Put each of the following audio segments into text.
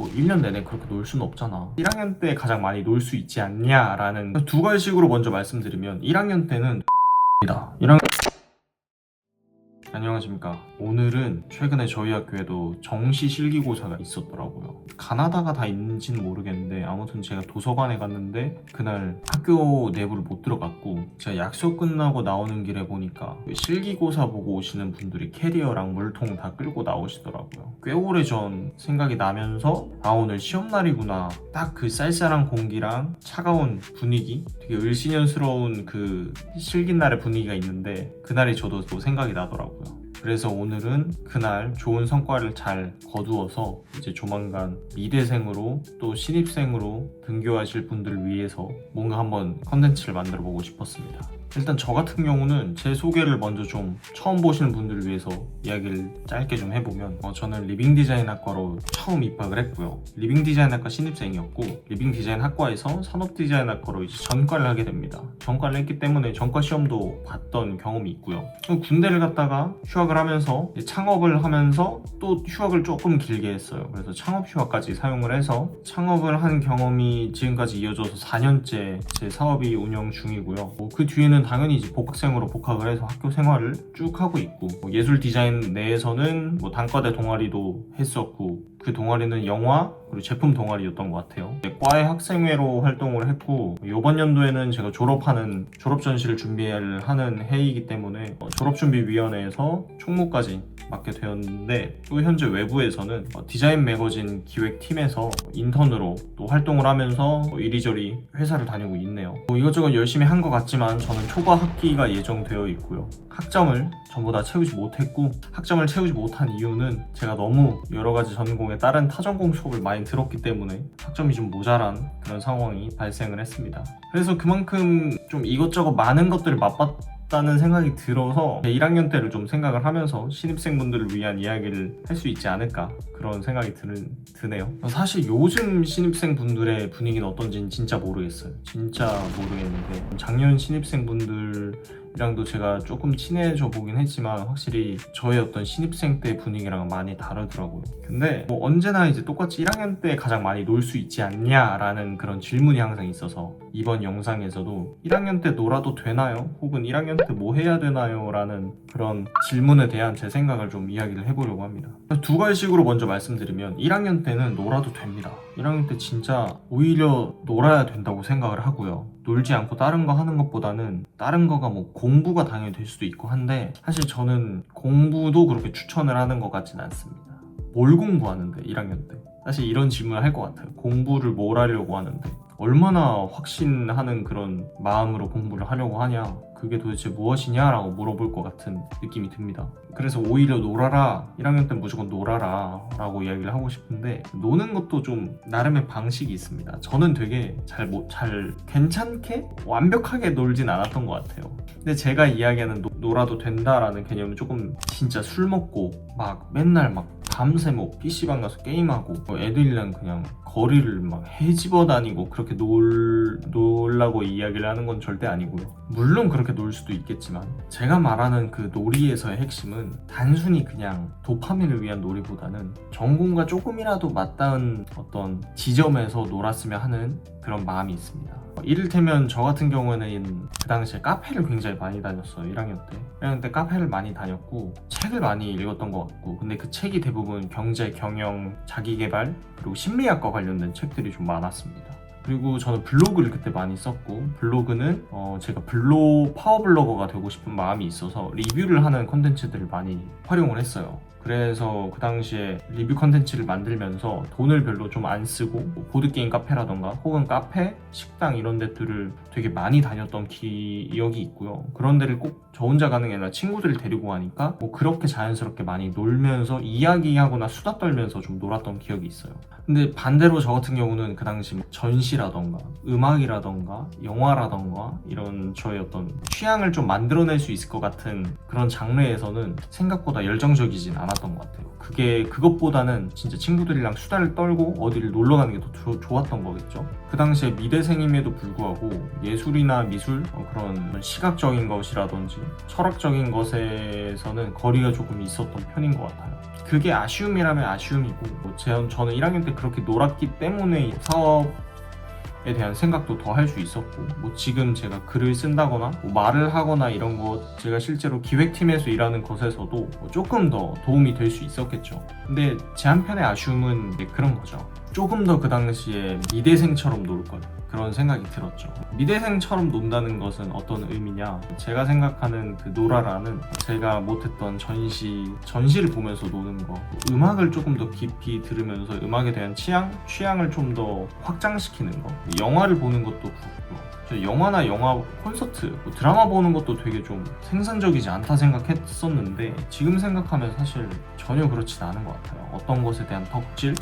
뭐 1년 내내 그렇게 놀 수는 없잖아. 1학년 때 가장 많이 놀 수 있지 않냐라는 두 가지식으로 먼저 말씀드리면 1학년 때는 이다. 1학년 안녕하십니까. 오늘은 최근에 저희 학교에도 정시 실기고사가 있었더라고요. 가나다가 다 있는지는 모르겠는데 아무튼 제가 도서관에 갔는데 그날 학교 내부를 못 들어갔고 제가 약속 끝나고 나오는 길에 보니까 실기고사 보고 오시는 분들이 캐리어랑 물통 다 끌고 나오시더라고요. 꽤 오래 전 생각이 나면서 아 오늘 시험날이구나. 딱 그 쌀쌀한 공기랑 차가운 분위기 되게 을씨년스러운 그 실기날의 분위기가 있는데 그날이 저도 또 생각이 나더라고요. 그래서 오늘은 그날 좋은 성과를 잘 거두어서 이제 조만간 미대생으로 또 신입생으로 등교하실 분들을 위해서 뭔가 한번 컨텐츠를 만들어 보고 싶었습니다. 일단 저 같은 경우는 제 소개를 먼저 좀 처음 보시는 분들을 위해서 이야기를 짧게 좀 해보면 어, 저는 리빙 디자인 학과로 처음 입학을 했고요. 리빙 디자인 학과 신입생이었고 리빙 디자인 학과에서 산업 디자인 학과로 이제 전과를 하게 됩니다. 전과를 했기 때문에 전과 시험도 봤던 경험이 있고요. 그럼 군대를 갔다가 휴학을 하면서 창업을 하면서 또 휴학을 조금 길게 했어요. 그래서 창업 휴학까지 사용을 해서 창업을 한 경험이 지금까지 이어져서 4년째 제 사업이 운영 중이고요. 뭐 그 뒤에는 당연히 이제 복학생으로 복학을 해서 학교 생활을 쭉 하고 있고 뭐 예술 디자인 내에서는 뭐 단과대 동아리도 했었고 그 동아리는 영화 그리고 제품 동아리였던 것 같아요. 이제 과의 학생회로 활동을 했고 이번 연도에는 제가 졸업하는 졸업 전시를 준비를 하는 해이기 때문에 어, 졸업 준비 위원회에서 총무까지 맡게 되었는데 또 현재 외부에서는 어, 디자인 매거진 기획팀에서 인턴으로 또 활동을 하면서 뭐 이리저리 회사를 다니고 있네요. 뭐 이것저것 열심히 한 것 같지만 저는 초과 학기가 예정되어 있고요. 학점을 전부 다 채우지 못했고 학점을 채우지 못한 이유는 제가 너무 여러 가지 전공에 다른 타전공 수업을 많이 들었기 때문에 학점이 좀 모자란 그런 상황이 발생을 했습니다. 그래서 그만큼 좀 이것저것 많은 것들을 맛봤 다는 생각이 들어서 1학년 때를 좀 생각을 하면서 신입생분들을 위한 이야기를 할 수 있지 않을까 그런 생각이 드는, 드네요. 사실 요즘 신입생분들의 분위기는 어떤지는 진짜 모르겠어요. 진짜 모르겠는데 작년 신입생분들이랑도 제가 조금 친해져 보긴 했지만 확실히 저의 어떤 신입생 때 분위기랑 많이 다르더라고요. 근데 뭐 언제나 이제 똑같이 1학년 때 가장 많이 놀 수 있지 않냐라는 그런 질문이 항상 있어서 이번 영상에서도 1학년 때 놀아도 되나요? 혹은 1학년 때 뭐 해야 되나요? 라는 그런 질문에 대한 제 생각을 좀 이야기를 해보려고 합니다. 두 가지식으로 먼저 말씀드리면 1학년 때는 놀아도 됩니다. 1학년 때 진짜 오히려 놀아야 된다고 생각을 하고요. 놀지 않고 다른 거 하는 것보다는 다른 거가 뭐 공부가 당연히 될 수도 있고 한데 사실 저는 공부도 그렇게 추천을 하는 것 같진 않습니다. 뭘 공부하는데 1학년 때? 사실 이런 질문을 할 것 같아요. 공부를 뭘 하려고 하는데 얼마나 확신하는 그런 마음으로 공부를 하려고 하냐? 그게 도대체 무엇이냐라고 물어볼 것 같은 느낌이 듭니다. 그래서 오히려 놀아라. 1학년 때 무조건 놀아라. 라고 이야기를 하고 싶은데, 노는 것도 좀 나름의 방식이 있습니다. 저는 되게 잘, 못, 잘, 괜찮게? 완벽하게 놀진 않았던 것 같아요. 근데 제가 이야기하는 노, 놀아도 된다라는 개념은 조금 진짜 술 먹고, 막 맨날 막 밤새 뭐 PC방 가서 게임하고, 뭐 애들이랑 그냥 거리를 막 헤집어 다니고 그렇게 놀, 놀라고 이야기를 하는 건 절대 아니고요. 물론 그렇게 놀 수도 있겠지만 제가 말하는 그 놀이에서의 핵심은 단순히 그냥 도파민을 위한 놀이보다는 전공과 조금이라도 맞닿은 어떤 지점에서 놀았으면 하는 그런 마음이 있습니다. 이를테면 저 같은 경우에는 그 당시에 카페를 굉장히 많이 다녔어요 1학년 때. 1학년 때 카페를 많이 다녔고 책을 많이 읽었던 것 같고 근데 그 책이 대부분 경제, 경영, 자기개발 그리고 심리학과 관련된 책들이 좀 많았습니다. 그리고 저는 블로그를 그때 많이 썼고 블로그는 어 제가 블로 파워블로거가 되고 싶은 마음이 있어서 리뷰를 하는 컨텐츠들을 많이 활용을 했어요 그래서 그 당시에 리뷰 컨텐츠를 만들면서 돈을 별로 좀 안 쓰고 뭐 보드게임 카페라던가 혹은 카페, 식당 이런 데들을 되게 많이 다녔던 기억이 있고요. 그런 데를 꼭 저 혼자 가는 게 아니라 친구들을 데리고 가니까 뭐 그렇게 자연스럽게 많이 놀면서 이야기하거나 수다 떨면서 좀 놀았던 기억이 있어요. 근데 반대로 저 같은 경우는 그 당시 뭐 전시라던가 음악이라던가 영화라던가 이런 저의 어떤 취향을 좀 만들어낼 수 있을 것 같은 그런 장르에서는 생각보다 열정적이진 않았어요. 않았던 것 같아요. 그게 그것보다는 진짜 친구들이랑 수다를 떨고 어디를 놀러 가는 게 더 좋았던 거겠죠. 그 당시에 미대생임에도 불구하고 예술이나 미술 어, 그런 시각적인 것이라든지 철학적인 것에서는 거리가 조금 있었던 편인 것 같아요. 그게 아쉬움이라면 아쉬움이고 뭐 제- 저는 1학년 때 그렇게 놀았기 때문에 사업 에 대한 생각도 더 할 수 있었고 뭐 지금 제가 글을 쓴다거나 뭐 말을 하거나 이런 거 제가 실제로 기획팀에서 일하는 것에서도 뭐 조금 더 도움이 될 수 있었겠죠. 근데 제 한편의 아쉬움은 그런 거죠. 조금 더 그 당시에 미대생처럼 놀 걸 그런 생각이 들었죠. 미대생처럼 논다는 것은 어떤 의미냐? 제가 생각하는 그 노라라는 제가 못했던 전시, 전시를 보면서 노는 거, 음악을 조금 더 깊이 들으면서 음악에 대한 취향, 취향을 좀 더 확장시키는 거, 영화를 보는 것도 그렇고요. 저 영화나 영화 콘서트, 뭐 드라마 보는 것도 되게 좀 생산적이지 않다 생각했었는데 지금 생각하면 사실 전혀 그렇진 않은 것 같아요. 어떤 것에 대한 덕질,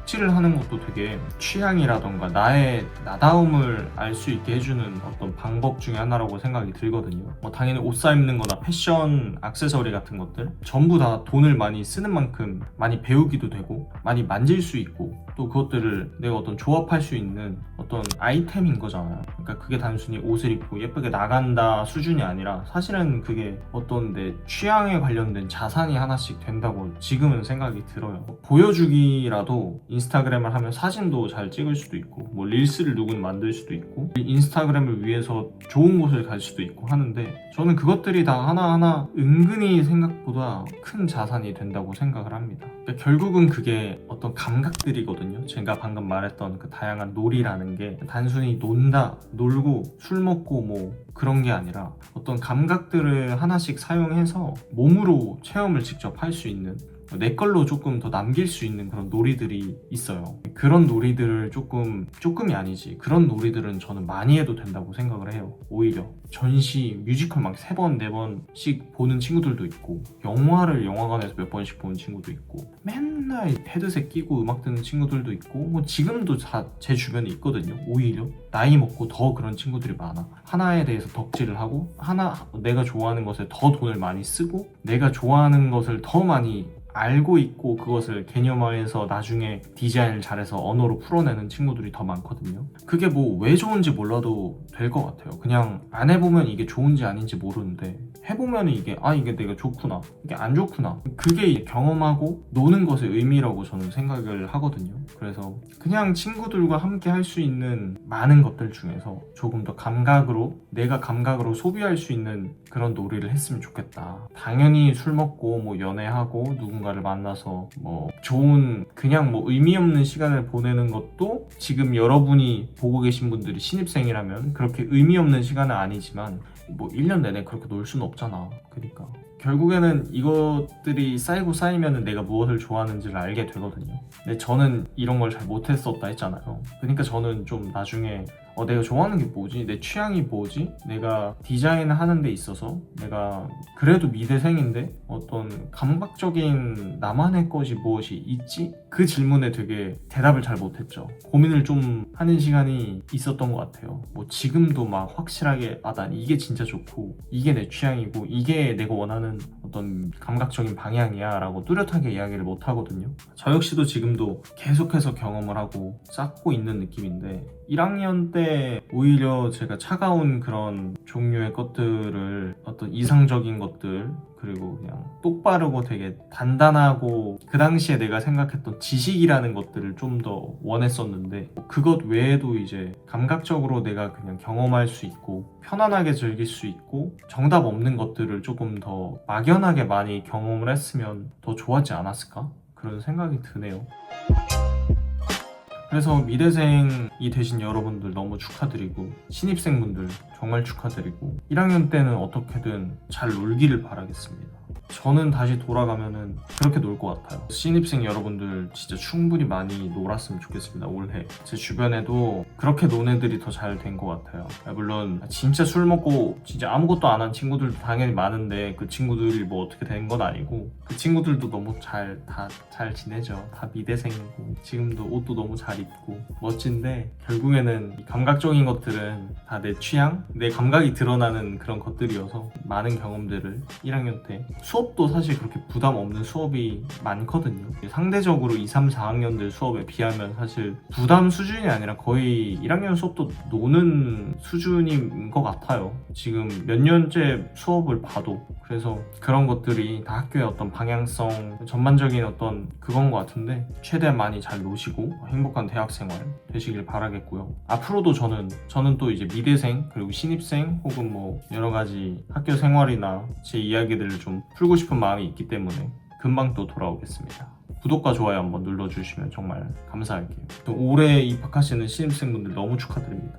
덕질을 하는 것도 되게 취향이라던가 나의 나다움을 알 수 있게 해주는 어떤 방법 중에 하나라고 생각이 들거든요. 뭐 당연히 옷 사입는 거나 패션, 액세서리 같은 것들 전부 다 돈을 많이 쓰는 만큼 많이 배우기도 되고 많이 만질 수 있고 또 그것들을 내가 어떤 조합할 수 있는 어떤 아이템인 거잖아요. 그러니까 그게 단순히 옷을 입고 예쁘게 나간다 수준이 아니라 사실은 그게 어떤 내 취향에 관련된 자산이 하나씩 된다고 지금은 생각이 들어요. 보여주기라도 인스타그램을 하면 사진도 잘 찍을 수도 있고 뭐 릴스를 누군 만들 수도 있고 인스타그램을 위해서 좋은 곳을 갈 수도 있고 하는데 저는 그것들이 다 하나하나 은근히 생각보다 큰 자산이 된다고 생각을 합니다. 그러니까 결국은 그게 어떤 감각들이거든요. 제가 방금 말했던 그 다양한 놀이라는 게 단순히 논다, 놀고 술 먹고 뭐 그런 게 아니라 어떤 감각들을 하나씩 사용해서 몸으로 체험을 직접 할 수 있는 내 걸로 조금 더 남길 수 있는 그런 놀이들이 있어요. 그런 놀이들을 조금, 조금이 아니지. 그런 놀이들은 저는 많이 해도 된다고 생각을 해요. 오히려. 전시, 뮤지컬 막 세 번, 네 번씩 보는 친구들도 있고, 영화를 영화관에서 몇 번씩 보는 친구도 있고, 맨날 헤드셋 끼고 음악 듣는 친구들도 있고, 뭐 지금도 다 제 주변에 있거든요. 오히려. 나이 먹고 더 그런 친구들이 많아. 하나에 대해서 덕질을 하고, 하나, 내가 좋아하는 것에 더 돈을 많이 쓰고, 내가 좋아하는 것을 더 많이 알고 있고 그것을 개념화해서 나중에 디자인을 잘해서 언어로 풀어내는 친구들이 더 많거든요. 그게 뭐 왜 좋은지 몰라도 될 것 같아요. 그냥 안 해보면 이게 좋은지 아닌지 모르는데 해보면 이게 아 이게 내가 좋구나 이게 안 좋구나 그게 경험하고 노는 것의 의미라고 저는 생각을 하거든요. 그래서 그냥 친구들과 함께 할 수 있는 많은 것들 중에서 조금 더 감각으로 내가 감각으로 소비할 수 있는 그런 놀이를 했으면 좋겠다. 당연히 술 먹고 뭐 연애하고 누군 가를 만나서 뭐 좋은 그냥 뭐 의미 없는 시간을 보내는 것도 지금 여러분이 보고 계신 분들이 신입생이라면 그렇게 의미 없는 시간은 아니지만 뭐 1년 내내 그렇게 놀 수는 없잖아. 그러니까 결국에는 이것들이 쌓이고 쌓이면 내가 무엇을 좋아하는지를 알게 되거든요. 근데 저는 이런 걸 잘 못했었다 했잖아요. 그러니까 저는 좀 나중에 어, 내가 좋아하는 게 뭐지? 내 취향이 뭐지? 내가 디자인을 하는 데 있어서 내가 그래도 미대생인데 어떤 감각적인 나만의 것이 무엇이 있지? 그 질문에 되게 대답을 잘 못했죠. 고민을 좀 하는 시간이 있었던 것 같아요. 뭐 지금도 막 확실하게 아, 난 이게 진짜 좋고 이게 내 취향이고 이게 내가 원하는 어떤 감각적인 방향이야 라고 뚜렷하게 이야기를 못 하거든요. 저 역시도 지금도 계속해서 경험을 하고 쌓고 있는 느낌인데 1학년 때 오히려 제가 차가운 그런 종류의 것들을 어떤 이상적인 것들 그리고 그냥 똑바르고 되게 단단하고 그 당시에 내가 생각했던 지식이라는 것들을 좀 더 원했었는데 그것 외에도 이제 감각적으로 내가 그냥 경험할 수 있고 편안하게 즐길 수 있고 정답 없는 것들을 조금 더 막연하게 많이 경험을 했으면 더 좋았지 않았을까? 그런 생각이 드네요. 그래서 미대생이 되신 여러분들 너무 축하드리고 신입생분들 정말 축하드리고 1학년 때는 어떻게든 잘 놀기를 바라겠습니다. 저는 다시 돌아가면은 그렇게 놀 것 같아요. 신입생 여러분들 진짜 충분히 많이 놀았으면 좋겠습니다. 올해 제 주변에도 그렇게 논 애들이 더 잘 된 것 같아요. 아, 물론 진짜 술 먹고 진짜 아무것도 안 한 친구들도 당연히 많은데 그 친구들이 뭐 어떻게 된 건 아니고 그 친구들도 너무 잘 다잘 지내죠. 다 미대생이고 지금도 옷도 너무 잘 입고 멋진데 결국에는 이 감각적인 것들은 다 내 취향, 내 감각이 드러나는 그런 것들이어서 많은 경험들을 1학년 때 수업도 사실 그렇게 부담 없는 수업이 많거든요. 상대적으로 2, 3, 4학년들 수업에 비하면 사실 부담 수준이 아니라 거의 1학년 수업도 노는 수준인 것 같아요. 지금 몇 년째 수업을 봐도 그래서 그런 것들이 다 학교의 어떤 방향성 전반적인 어떤 그건 것 같은데 최대한 많이 잘 노시고 행복한 대학 생활 되시길 바라겠고요. 앞으로도 저는 저는 또 이제 미대생 그리고 신입생 혹은 뭐 여러 가지 학교 생활이나 제 이야기들을 좀 풀고 싶은 마음이 있기 때문에 금방 또 돌아오겠습니다. 구독과 좋아요 한번 눌러주시면 정말 감사할게요. 또 올해 입학하시는 신입생분들 너무 축하드립니다.